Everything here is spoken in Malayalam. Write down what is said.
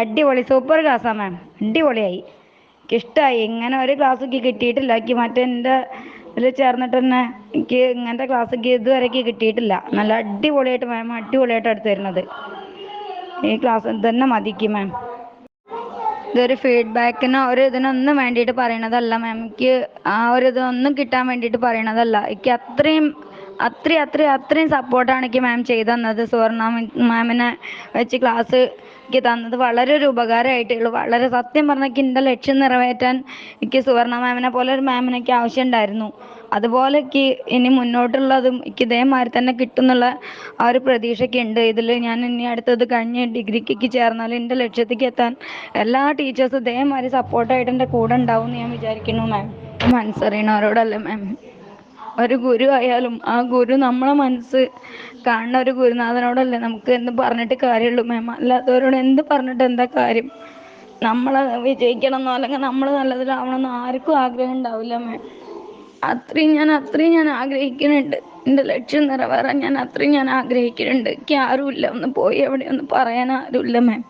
അടിപൊളി സൂപ്പർ ക്ലാസ്സാണ് മാം അടിപൊളിയായി. എനിക്ക് ഇഷ്ടമായി ഇങ്ങനെ ഒരു ക്ലാസ് ഒക്കെ കിട്ടിയിട്ടില്ല. എനിക്ക് മറ്റേ എന്റെ ഇതിൽ ചേർന്നിട്ട് തന്നെ എനിക്ക് ഇങ്ങനത്തെ ക്ലാസ് ഒക്കെ ഇതുവരെ കിട്ടിയിട്ടില്ല. നല്ല അടിപൊളിയായിട്ട് മാം അടിപൊളിയായിട്ട് എടുത്തു തരുന്നത്. ഈ ക്ലാസ് തന്നെ മതിക്ക് മാം ഇതൊരു ഫീഡ്ബാക്കിനോ ഒരു ഇതിനൊന്നും വേണ്ടിയിട്ട് പറയണതല്ല മാം എനിക്ക് ആ ഒരു ഇതൊന്നും കിട്ടാൻ വേണ്ടിയിട്ട് പറയണതല്ല. എനിക്ക് അത്രയും അത്രയും അത്രയും അത്രയും സപ്പോർട്ടാണ് എനിക്ക് മാം ചെയ്തു തന്നത്. സുവർണ മാമിനെ വെച്ച് ക്ലാസ് എനിക്ക് തന്നത്. വളരെ ഒരു ഉപകാരമായിട്ടുള്ളൂ വളരെ സത്യം പറഞ്ഞാൽ എന്റെ ലക്ഷ്യം നിറവേറ്റാൻ എനിക്ക് സുവർണ മാമിനെ പോലെ ഒരു മാമിനെ എനിക്ക് ആവശ്യമുണ്ടായിരുന്നു. അതുപോലെ എനിക്ക് ഇനി മുന്നോട്ടുള്ളതും എനിക്ക് ഇതേമാതിരി തന്നെ കിട്ടും എന്നുള്ള ആ ഒരു പ്രതീക്ഷയൊക്കെ ഉണ്ട് ഇതിൽ ഞാൻ ഇനി അടുത്തത് കഴിഞ്ഞ് ഡിഗ്രിക്ക് ചേർന്നാൽ എന്റെ ലക്ഷ്യത്തേക്ക് എത്താൻ എല്ലാ ടീച്ചേഴ്സും ഇതേമാതിരി സപ്പോർട്ടായിട്ട് എന്റെ കൂടെ ഉണ്ടാവും എന്ന് ഞാൻ വിചാരിക്കുന്നു മാം മനസ്സറിയണവരോടല്ലേ മാം ഒരു ഗുരു ആയാലും ആ ഗുരു നമ്മളെ മനസ്സ് കാണുന്ന ഒരു ഗുരുനാഥനോടല്ലേ നമുക്ക് എന്ത് പറഞ്ഞിട്ട് കാര്യമുള്ളൂ? മാം അല്ലാത്തവരോട് എന്ത് പറഞ്ഞിട്ട് എന്താ കാര്യം? നമ്മളെ വിജയിക്കണം എന്നോ അല്ലെങ്കിൽ നമ്മൾ നല്ലതിലാവണമെന്നോ ആർക്കും ആഗ്രഹം ഉണ്ടാവില്ല മാം അത്രയും ഞാൻ അത്രയും ഞാൻ ആഗ്രഹിക്കുന്നുണ്ട്. എന്റെ ലക്ഷ്യം നിറവേറാൻ ഞാൻ അത്രയും ഞാൻ ആഗ്രഹിക്കുന്നുണ്ട്. എനിക്ക് ആരുമില്ല ഒന്ന് പോയി എവിടെ ഒന്ന് പറയാൻ ആരുമില്ല മാം